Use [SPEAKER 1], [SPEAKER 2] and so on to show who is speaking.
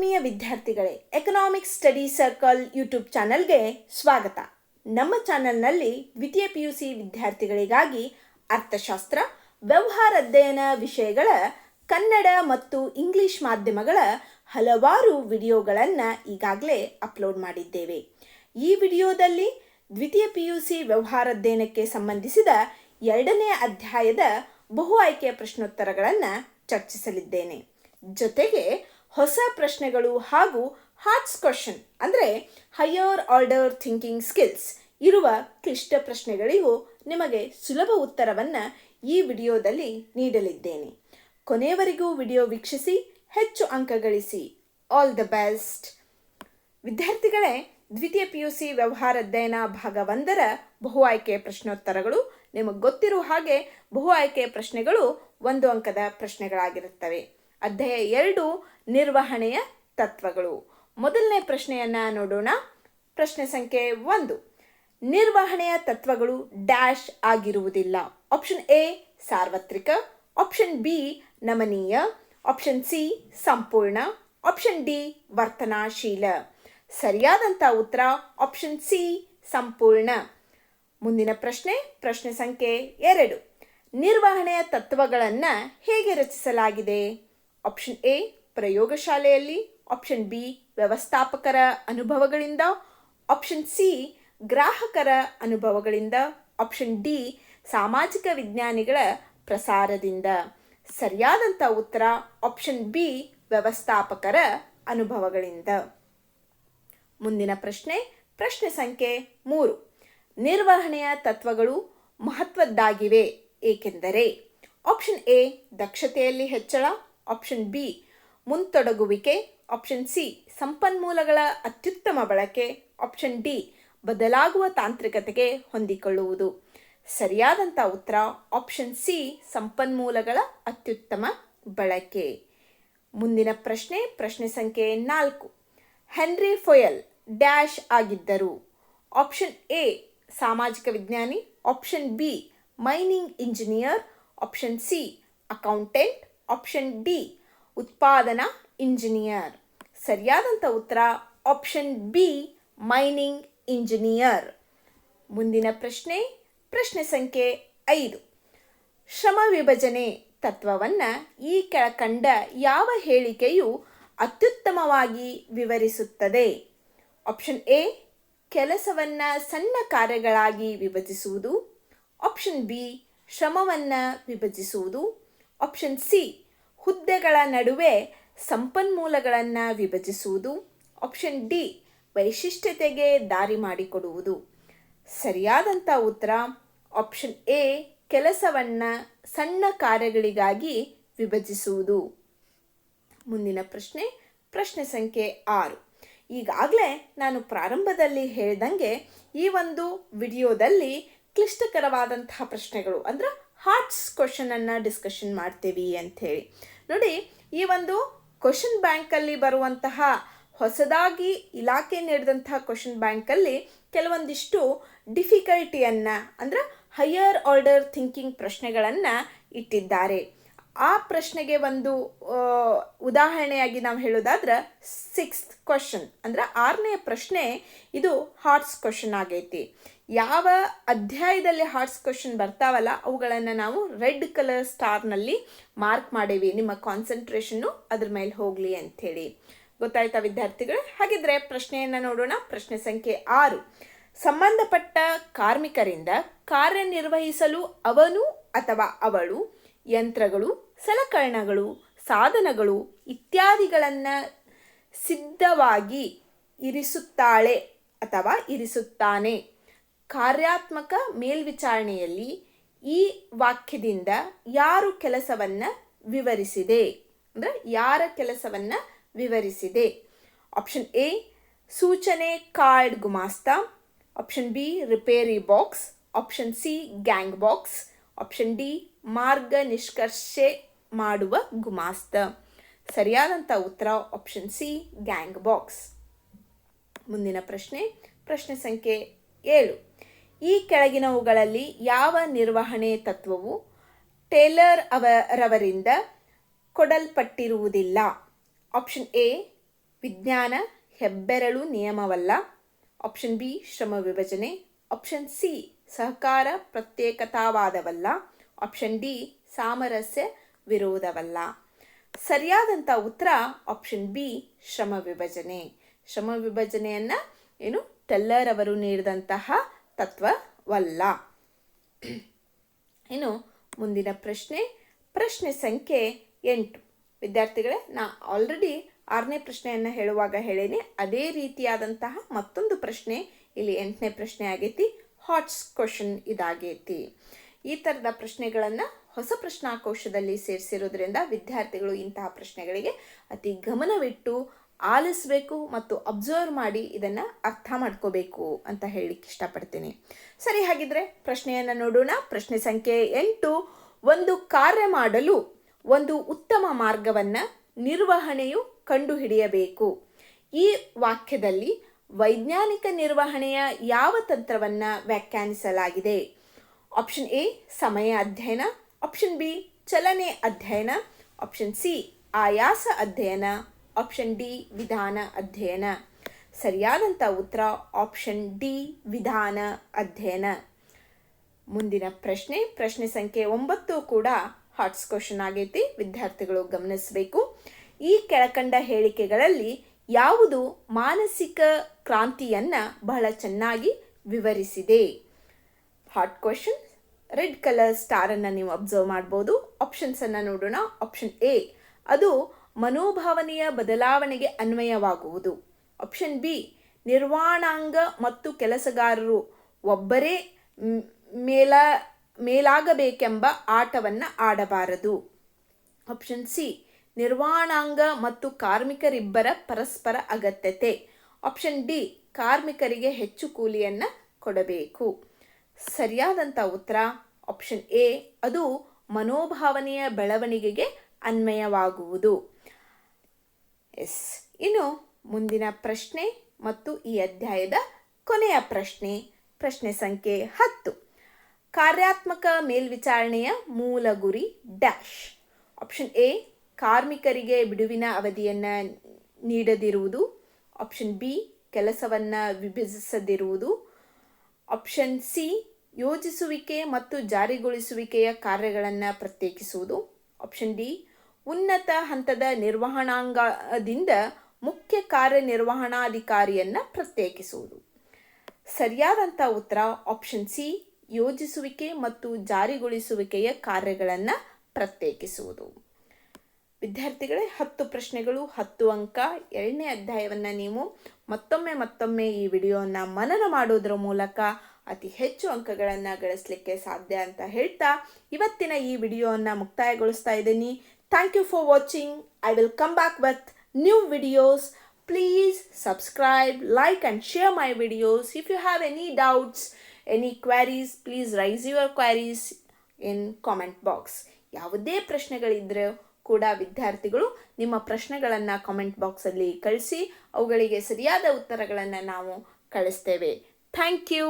[SPEAKER 1] ಆತ್ಮೀಯ ವಿದ್ಯಾರ್ಥಿಗಳೇ economic study circle YouTube ಚಾನಲ್ಗೆ ಸ್ವಾಗತ. ನಮ್ಮ ಚಾನಲ್ನಲ್ಲಿ ದ್ವಿತೀಯ ಪಿ ಸಿ ವಿದ್ಯಾರ್ಥಿಗಳಿಗಾಗಿ ಅರ್ಥಶಾಸ್ತ್ರ, ವ್ಯವಹಾರ ಅಧ್ಯಯನ ವಿಷಯಗಳ, ಕನ್ನಡ ಮತ್ತು ಇಂಗ್ಲಿಷ್ ಮಾಧ್ಯಮಗಳ ಹಲವಾರು ವಿಡಿಯೋಗಳನ್ನು ಈಗಾಗಲೇ ಅಪ್ಲೋಡ್ ಮಾಡಿದ್ದೇವೆ. ಈ ವಿಡಿಯೋದಲ್ಲಿ ದ್ವಿತೀಯ ಪಿ ಯು ಸಿ ವ್ಯವಹಾರ ಅಧ್ಯಯನಕ್ಕೆ ಸಂಬಂಧಿಸಿದ ಎರಡನೇ ಅಧ್ಯಾಯದ ಬಹು ಆಯ್ಕೆಯ ಪ್ರಶ್ನೋತ್ತರಗಳನ್ನು ಚರ್ಚಿಸಲಿದ್ದೇನೆ. ಜೊತೆಗೆ ಹೊಸ ಪ್ರಶ್ನೆಗಳು ಹಾಗೂ ಹಾರ್ಟ್ಸ್ ಕ್ವಶನ್ ಅಂದರೆ ಹೈಯರ್ ಆರ್ಡರ್ ಥಿಂಕಿಂಗ್ ಸ್ಕಿಲ್ಸ್ ಇರುವ ಕ್ಲಿಷ್ಟ ಪ್ರಶ್ನೆಗಳಿಗೂ ನಿಮಗೆ ಸುಲಭ ಉತ್ತರವನ್ನು ಈ ವಿಡಿಯೋದಲ್ಲಿ ನೀಡಲಿದ್ದೇನೆ. ಕೊನೆಯವರೆಗೂ ವಿಡಿಯೋ ವೀಕ್ಷಿಸಿ, ಹೆಚ್ಚು ಅಂಕ ಗಳಿಸಿ ಆಲ್ ದ ಬೆಸ್ಟ್ ವಿದ್ಯಾರ್ಥಿಗಳೇ, ದ್ವಿತೀಯ ಪಿ ಯು ಸಿ ವ್ಯವಹಾರ ಅಧ್ಯಯನ ಭಾಗ ಒಂದರ ಬಹು ಆಯ್ಕೆ ಪ್ರಶ್ನೋತ್ತರಗಳು ನಿಮಗೆ ಗೊತ್ತಿರುವ ಹಾಗೆ ಬಹು ಆಯ್ಕೆ ಪ್ರಶ್ನೆಗಳು ಒಂದು ಅಂಕದ ಪ್ರಶ್ನೆಗಳಾಗಿರುತ್ತವೆ. ಅಧ್ಯಾಯ ಎರಡು, ನಿರ್ವಹಣೆಯ ತತ್ವಗಳು. ಮೊದಲನೇ ಪ್ರಶ್ನೆಯನ್ನ ನೋಡೋಣ. ಪ್ರಶ್ನೆ ಸಂಖ್ಯೆ ಒಂದು. ನಿರ್ವಹಣೆಯ ತತ್ವಗಳು ಡ್ಯಾಶ್ ಆಗಿರುವುದಿಲ್ಲ. ಆಪ್ಷನ್ ಎ, ಸಾರ್ವತ್ರಿಕ. ಆಪ್ಷನ್ ಬಿ, ನಮನೀಯ. ಆಪ್ಷನ್ ಸಿ, ಸಂಪೂರ್ಣ. ಆಪ್ಷನ್ ಡಿ, ವರ್ತನಾಶೀಲ. ಸರಿಯಾದಂಥ ಉತ್ತರ ಆಪ್ಷನ್ ಸಿ, ಸಂಪೂರ್ಣ. ಮುಂದಿನ ಪ್ರಶ್ನೆ ಪ್ರಶ್ನೆ ಸಂಖ್ಯೆ ಎರಡು. ನಿರ್ವಹಣೆಯ ತತ್ವಗಳನ್ನು ಹೇಗೆ ರಚಿಸಲಾಗಿದೆ? ಆಪ್ಷನ್ ಎ, ಪ್ರಯೋಗಶಾಲೆಯಲ್ಲಿ. ಆಪ್ಷನ್ ಬಿ, ವ್ಯವಸ್ಥಾಪಕರ ಅನುಭವಗಳಿಂದ. ಆಪ್ಷನ್ ಸಿ, ಗ್ರಾಹಕರ ಅನುಭವಗಳಿಂದ. ಆಪ್ಷನ್ ಡಿ, ಸಾಮಾಜಿಕ ವಿಜ್ಞಾನಿಗಳ ಪ್ರಸಾರದಿಂದ. ಸರಿಯಾದಂಥ ಉತ್ತರ, ಆಪ್ಷನ್ ಬಿ, ವ್ಯವಸ್ಥಾಪಕರ ಅನುಭವಗಳಿಂದ. ಮುಂದಿನ ಪ್ರಶ್ನೆ ಪ್ರಶ್ನೆ ಸಂಖ್ಯೆ ಮೂರು. ನಿರ್ವಹಣೆಯ ತತ್ವಗಳು ಮಹತ್ವದ್ದಾಗಿವೆ ಏಕೆಂದರೆ, ಆಪ್ಷನ್ ಎ, ದಕ್ಷತೆಯಲ್ಲಿ ಹೆಚ್ಚಳ. ಆಪ್ಷನ್ ಬಿ ಮುಂತೊಡಗುವಿಕೆ. ಆಪ್ಷನ್ ಸಿ ಸಂಪನ್ಮೂಲಗಳ ಅತ್ಯುತ್ತಮ ಬಳಕೆ. ಆಪ್ಷನ್ ಡಿ ಬದಲಾಗುವ ತಾಂತ್ರಿಕತೆಗೆ ಹೊಂದಿಕೊಳ್ಳುವುದು. ಸರಿಯಾದಂಥ ಉತ್ತರ ಆಪ್ಷನ್ ಸಿ ಸಂಪನ್ಮೂಲಗಳ ಅತ್ಯುತ್ತಮ ಬಳಕೆ. ಮುಂದಿನ ಪ್ರಶ್ನೆ ಪ್ರಶ್ನೆ ಸಂಖ್ಯೆ ನಾಲ್ಕು. ಹೆನ್ರಿ ಫೊಯಲ್ ಡ್ಯಾಶ್ ಆಗಿದ್ದರು. ಆಪ್ಷನ್ ಎ ಸಾಮಾಜಿಕ ವಿಜ್ಞಾನಿ. Option B mining engineer option C accountant option D ಉತ್ಪಾದನಾ ಇಂಜಿನಿಯರ್ ಸರಿಯಾದಂಥ ಉತ್ತರ ಆಪ್ಷನ್ ಬಿ ಮೈನಿಂಗ್ ಇಂಜಿನಿಯರ್ ಮುಂದಿನ ಪ್ರಶ್ನೆ ಪ್ರಶ್ನೆ ಸಂಖ್ಯೆ ಐದು. ಶ್ರಮ ವಿಭಜನೆ ತತ್ವವನ್ನು ಈ ಕೆಳಕಂಡ ಯಾವ ಹೇಳಿಕೆಯು ಅತ್ಯುತ್ತಮವಾಗಿ ವಿವರಿಸುತ್ತದೆ? ಆಪ್ಷನ್ ಎ ಕೆಲಸವನ್ನು ಸಣ್ಣ ಕಾರ್ಯಗಳಾಗಿ ವಿಭಜಿಸುವುದು. ಆಪ್ಷನ್ ಬಿ ಶ್ರಮವನ್ನು ವಿಭಜಿಸುವುದು. ಆಪ್ಷನ್ ಸಿ ಹುದ್ದೆಗಳ ನಡುವೆ ಸಂಪನ್ಮೂಲಗಳನ್ನು ವಿಭಜಿಸುವುದು ಆಪ್ಷನ್ ಡಿ ವೈಶಿಷ್ಟ್ಯತೆಗೆ ದಾರಿ ಮಾಡಿಕೊಡುವುದು. ಸರಿಯಾದಂಥ ಉತ್ತರ ಆಪ್ಷನ್ ಎ ಕೆಲಸವನ್ನು ಸಣ್ಣ ಕಾರ್ಯಗಳಿಗಾಗಿ ವಿಭಜಿಸುವುದು. ಮುಂದಿನ ಪ್ರಶ್ನೆ ಪ್ರಶ್ನೆ ಸಂಖ್ಯೆ ಆರು. ಈಗಾಗಲೇ ನಾನು ಪ್ರಾರಂಭದಲ್ಲಿ ಹೇಳ್ದಂಗೆ ಈ ಒಂದು ವಿಡಿಯೋದಲ್ಲಿ ಕ್ಲಿಷ್ಟಕರವಾದಂತಹ ಪ್ರಶ್ನೆಗಳು, ಅಂದ್ರೆ ಹಾರ್ಟ್ಸ್ ಕ್ವಶನನ್ನು ಡಿಸ್ಕಷನ್ ಮಾಡ್ತೀವಿ ಅಂಥೇಳಿ. ನೋಡಿ, ಈ ಒಂದು ಕ್ವಶನ್ ಬ್ಯಾಂಕಲ್ಲಿ ಬರುವಂತಹ ಹೊಸದಾಗಿ ಇಲಾಖೆ ನೀಡಿದಂತಹ ಕ್ವಶನ್ ಬ್ಯಾಂಕಲ್ಲಿ ಕೆಲವೊಂದಿಷ್ಟು ಡಿಫಿಕಲ್ಟಿಯನ್ನು ಅಂದ್ರೆ ಹೈಯರ್ ಆರ್ಡರ್ ಥಿಂಕಿಂಗ್ ಪ್ರಶ್ನೆಗಳನ್ನು ಇಟ್ಟಿದ್ದಾರೆ. ಆ ಪ್ರಶ್ನೆಗೆ ಒಂದು ಉದಾಹರಣೆಯಾಗಿ ನಾವು ಹೇಳೋದಾದ್ರೆ ಸಿಕ್ಸ್ತ್ ಕ್ವಶನ್ ಅಂದ್ರೆ ಆರನೇ ಪ್ರಶ್ನೆ ಇದು ಹಾರ್ಟ್ಸ್ ಕ್ವಶನ್ ಆಗೈತಿ. ಯಾವ ಅಧ್ಯಾಯದಲ್ಲಿ ಹಾರ್ಟ್ಸ್ ಕ್ವಶನ್ ಬರ್ತಾವಲ್ಲ, ಅವುಗಳನ್ನು ನಾವು ರೆಡ್ ಕಲರ್ ಸ್ಟಾರ್ನಲ್ಲಿ ಮಾರ್ಕ್ ಮಾಡೀವಿ. ನಿಮ್ಮ ಕಾನ್ಸಂಟ್ರೇಷನ್ನು ಅದ್ರ ಮೇಲೆ ಹೋಗಲಿ ಅಂಥೇಳಿ. ಗೊತ್ತಾಯ್ತಾ ವಿದ್ಯಾರ್ಥಿಗಳು? ಹಾಗಿದ್ರೆ ಪ್ರಶ್ನೆಯನ್ನು ನೋಡೋಣ. ಪ್ರಶ್ನೆ ಸಂಖ್ಯೆ ಆರು. ಸಂಬಂಧಪಟ್ಟ ಕಾರ್ಮಿಕರಿಂದ ಕಾರ್ಯನಿರ್ವಹಿಸಲು ಅವನು ಅಥವಾ ಅವಳು ಯಂತ್ರಗಳು, ಸಲಕರಣಗಳು, ಸಾಧನಗಳು ಇತ್ಯಾದಿಗಳನ್ನು ಸಿದ್ಧವಾಗಿ ಇರಿಸುತ್ತಾಳೆ ಅಥವಾ ಇರಿಸುತ್ತಾನೆ. ಕಾರ್ಯಾತ್ಮಕ ಮೇಲ್ವಿಚಾರಣೆಯಲ್ಲಿ ಈ ವಾಕ್ಯದಿಂದ ಯಾರು ಕೆಲಸವನ್ನು ವಿವರಿಸಿದೆ? ಅಂದ್ರೆ ಯಾರ ಕೆಲಸವನ್ನು ವಿವರಿಸಿದೆ? ಆಪ್ಷನ್ ಎ ಸೂಚನೆ ಕಾರ್ಡ್ ಗುಮಾಸ್ತ. Option B repair box. Option C gang box. Option D ಮಾರ್ಗ ನಿಷ್ಕರ್ಷೆ ಮಾಡುವ ಗುಮಾಸ್ತ. ಸರಿಯಾದಂಥ ಉತ್ತರ ಆಪ್ಷನ್ ಸಿ ಗ್ಯಾಂಗ್ ಬಾಕ್ಸ್. ಮುಂದಿನ ಪ್ರಶ್ನೆ ಪ್ರಶ್ನೆ ಸಂಖ್ಯೆ ಏಳು. ಈ ಕೆಳಗಿನವುಗಳಲ್ಲಿ ಯಾವ ನಿರ್ವಹಣೆ ತತ್ವವು ಟೇಲರ್ ಅವರವರಿಂದ ಕೊಡಲ್ಪಟ್ಟಿರುವುದಿಲ್ಲ? ಆಪ್ಷನ್ ಎ, ವಿಜ್ಞಾನ ಹೆಬ್ಬೆರಳು ನಿಯಮವಲ್ಲ. ಆಪ್ಷನ್ ಬಿ, ಶ್ರಮ ವಿಭಜನೆ. ಆಪ್ಷನ್ ಸಿ, ಸಹಕಾರ ಪ್ರತ್ಯೇಕತಾವಾದವಲ್ಲ. ಆಪ್ಷನ್ ಡಿ, ಸಾಮರಸ್ಯ ವಿರೋಧವಲ್ಲ. ಸರಿಯಾದಂಥ ಉತ್ತರ ಆಪ್ಷನ್ ಬಿ, ಶ್ರಮ ವಿಭಜನೆ. ಶ್ರಮ ವಿಭಜನೆಯನ್ನು ಏನು ಟೆಲ್ಲರ್ ಅವರು ನೀಡಿದಂತಹ ತತ್ವವಲ್ಲ. ಇನ್ನು ಮುಂದಿನ ಪ್ರಶ್ನೆ ಪ್ರಶ್ನೆ ಸಂಖ್ಯೆ ಎಂಟು. ವಿದ್ಯಾರ್ಥಿಗಳೇ, ನಾ ಆಲ್ರೆಡಿ ಆರನೇ ಪ್ರಶ್ನೆಯನ್ನು ಹೇಳುವಾಗ ಹೇಳೇನೆ. ಅದೇ ರೀತಿಯಾದಂತಹ ಮತ್ತೊಂದು ಪ್ರಶ್ನೆ, ಇಲ್ಲಿ ಎಂಟನೇ ಪ್ರಶ್ನೆ ಆಗೈತಿ. ಹಾಟ್ಸ್ ಕ್ವಶನ್ ಇದಾಗೈತಿ. ಈ ಥರದ ಪ್ರಶ್ನೆಗಳನ್ನು ಹೊಸ ಪ್ರಶ್ನಾಕೋಶದಲ್ಲಿ ಸೇರಿಸಿರೋದ್ರಿಂದ ವಿದ್ಯಾರ್ಥಿಗಳು ಇಂತಹ ಪ್ರಶ್ನೆಗಳಿಗೆ ಅತಿ ಗಮನವಿಟ್ಟು ಆಲಿಸಬೇಕು ಮತ್ತು ಅಬ್ಸರ್ವ್ ಮಾಡಿ ಇದನ್ನು ಅರ್ಥ ಮಾಡ್ಕೋಬೇಕು ಅಂತ ಹೇಳಲಿಕ್ಕೆ ಇಷ್ಟಪಡ್ತೀನಿ. ಸರಿ, ಹಾಗಿದ್ರೆ ಪ್ರಶ್ನೆಯನ್ನು ನೋಡೋಣ. ಪ್ರಶ್ನೆ ಸಂಖ್ಯೆ ಎಂಟು. ಒಂದು ಕಾರ್ಯ ಮಾಡಲು ಒಂದು ಉತ್ತಮ ಮಾರ್ಗವನ್ನು ನಿರ್ವಹಣೆಯು ಕಂಡುಹಿಡಿಯಬೇಕು. ಈ ವಾಕ್ಯದಲ್ಲಿ ವೈಜ್ಞಾನಿಕ ನಿರ್ವಹಣೆಯ ಯಾವ ತಂತ್ರವನ್ನು ವ್ಯಾಖ್ಯಾನಿಸಲಾಗಿದೆ? ಆಪ್ಷನ್ ಎ ಸಮಯ ಅಧ್ಯಯನ. ಆಪ್ಷನ್ ಬಿ ಚಲನೆ ಅಧ್ಯಯನ. ಆಪ್ಷನ್ ಸಿ ಆಯಾಸ ಅಧ್ಯಯನ. ಆಪ್ಷನ್ ಡಿ ವಿಧಾನ ಅಧ್ಯಯನ ಸರಿಯಾದಂಥ ಉತ್ತರ ಆಪ್ಷನ್ ಡಿ ವಿಧಾನ ಅಧ್ಯಯನ ಮುಂದಿನ ಪ್ರಶ್ನೆ ಪ್ರಶ್ನೆ ಸಂಖ್ಯೆ ಒಂಬತ್ತು ಕೂಡ ಹಾಟ್ಸ್ ಕ್ವಶನ್ ಆಗೈತಿ. ವಿದ್ಯಾರ್ಥಿಗಳು ಗಮನಿಸಬೇಕು. ಈ ಕೆಳಕಂಡ ಹೇಳಿಕೆಗಳಲ್ಲಿ ಯಾವುದು ಮಾನಸಿಕ ಕ್ರಾಂತಿಯನ್ನು ಬಹಳ ಚೆನ್ನಾಗಿ ವಿವರಿಸಿದೆ. ಹಾಟ್ ಕ್ವಶನ್ ರೆಡ್ ಕಲರ್ ಸ್ಟಾರನ್ನು ನೀವು ಅಬ್ಸರ್ವ್ ಮಾಡ್ಬೋದು. ಆಪ್ಷನ್ಸನ್ನು ನೋಡೋಣ. ಆಪ್ಷನ್ ಎ ಅದು ಮನೋಭಾವನೆಯ ಬದಲಾವಣೆಗೆ ಅನ್ವಯವಾಗುವುದು. ಆಪ್ಷನ್ ಬಿ ನಿರ್ವಾಣಾಂಗ ಮತ್ತು ಕೆಲಸಗಾರರು ಒಬ್ಬರೇ ಮೇಲ, ಮೇಲಾಗಬೇಕೆಂಬ ಆಟವನ್ನು ಆಡಬಾರದು. ಆಪ್ಷನ್ ಸಿ ನಿರ್ವಾಣಾಂಗ ಮತ್ತು ಕಾರ್ಮಿಕರಿಬ್ಬರ ಪರಸ್ಪರ ಅಗತ್ಯತೆ. ಆಪ್ಷನ್ ಡಿ ಕಾರ್ಮಿಕರಿಗೆ ಹೆಚ್ಚು ಕೂಲಿಯನ್ನು ಕೊಡಬೇಕು. ಸರಿಯಾದಂಥ ಉತ್ತರ? ಆಪ್ಷನ್ ಎ ಅದು ಮನೋಭಾವನೆಯ ಬೆಳವಣಿಗೆಗೆ ಅನ್ವಯವಾಗುವುದು. ಎಸ್. ಇನ್ನು ಮುಂದಿನ ಪ್ರಶ್ನೆ ಮತ್ತು ಈ ಅಧ್ಯಾಯದ ಕೊನೆಯ ಪ್ರಶ್ನೆ. ಪ್ರಶ್ನೆ ಸಂಖ್ಯೆ ಹತ್ತು. ಕಾರ್ಯಾತ್ಮಕ ಮೇಲ್ವಿಚಾರಣೆಯ ಮೂಲ ಗುರಿ ಡ್ಯಾಶ್. ಆಪ್ಷನ್ ಎ, ಕಾರ್ಮಿಕರಿಗೆ ಬಿಡುವಿನ ಅವಧಿಯನ್ನು ನೀಡದಿರುವುದು. ಆಪ್ಷನ್ ಬಿ, ಕೆಲಸವನ್ನು ವಿಭಜಿಸದಿರುವುದು. ಆಪ್ಷನ್ ಸಿ, ಯೋಜಿಸುವಿಕೆ ಮತ್ತು ಜಾರಿಗೊಳಿಸುವಿಕೆಯ ಕಾರ್ಯಗಳನ್ನು ಪ್ರತ್ಯೇಕಿಸುವುದು. ಆಪ್ಷನ್ ಡಿ ಉನ್ನತ ಹಂತದ ನಿರ್ವಹಣಾಂಗದಿಂದ ಮುಖ್ಯ ಕಾರ್ಯನಿರ್ವಹಣಾಧಿಕಾರಿಯನ್ನ ಪ್ರತ್ಯೇಕಿಸುವುದು. ಸರಿಯಾದಂಥ ಉತ್ತರ ಆಪ್ಷನ್ ಸಿ ಯೋಜಿಸುವಿಕೆ ಮತ್ತು ಜಾರಿಗೊಳಿಸುವಿಕೆಯ ಕಾರ್ಯಗಳನ್ನು ಪ್ರತ್ಯೇಕಿಸುವುದು. ವಿದ್ಯಾರ್ಥಿಗಳೇ, ಹತ್ತು ಪ್ರಶ್ನೆಗಳು, ಹತ್ತು ಅಂಕ, ಎರಡನೇ ಅಧ್ಯಾಯವನ್ನು ನೀವು ಮತ್ತೊಮ್ಮೆ ಮತ್ತೊಮ್ಮೆ ಈ ವಿಡಿಯೋನ ಮನನ ಮಾಡೋದ್ರ ಮೂಲಕ ಅತಿ ಹೆಚ್ಚು ಅಂಕಗಳನ್ನು ಗಳಿಸಲಿಕ್ಕೆ ಸಾಧ್ಯ ಅಂತ ಹೇಳ್ತಾ ಇವತ್ತಿನ ಈ ವಿಡಿಯೋವನ್ನು ಮುಕ್ತಾಯಗೊಳಿಸ್ತಾ ಇದ್ದೀನಿ. Thank you for watching I will come back with new videos please subscribe like and share my videos if you have any doubts any queries please raise your queries in comment box ಯಾವುದೇ ಪ್ರಶ್ನೆಗಳಿದ್ದರೆ ಕೂಡ ವಿದ್ಯಾರ್ಥಿಗಳು ನಿಮ್ಮ ಪ್ರಶ್ನೆಗಳನ್ನು comment ಬಾಕ್ಸಲ್ಲಿ ಕಳಿಸಿ, ಅವುಗಳಿಗೆ ಸರಿಯಾದ ಉತ್ತರಗಳನ್ನು ನಾವು ಕಳಿಸ್ತೇವೆ. Thank you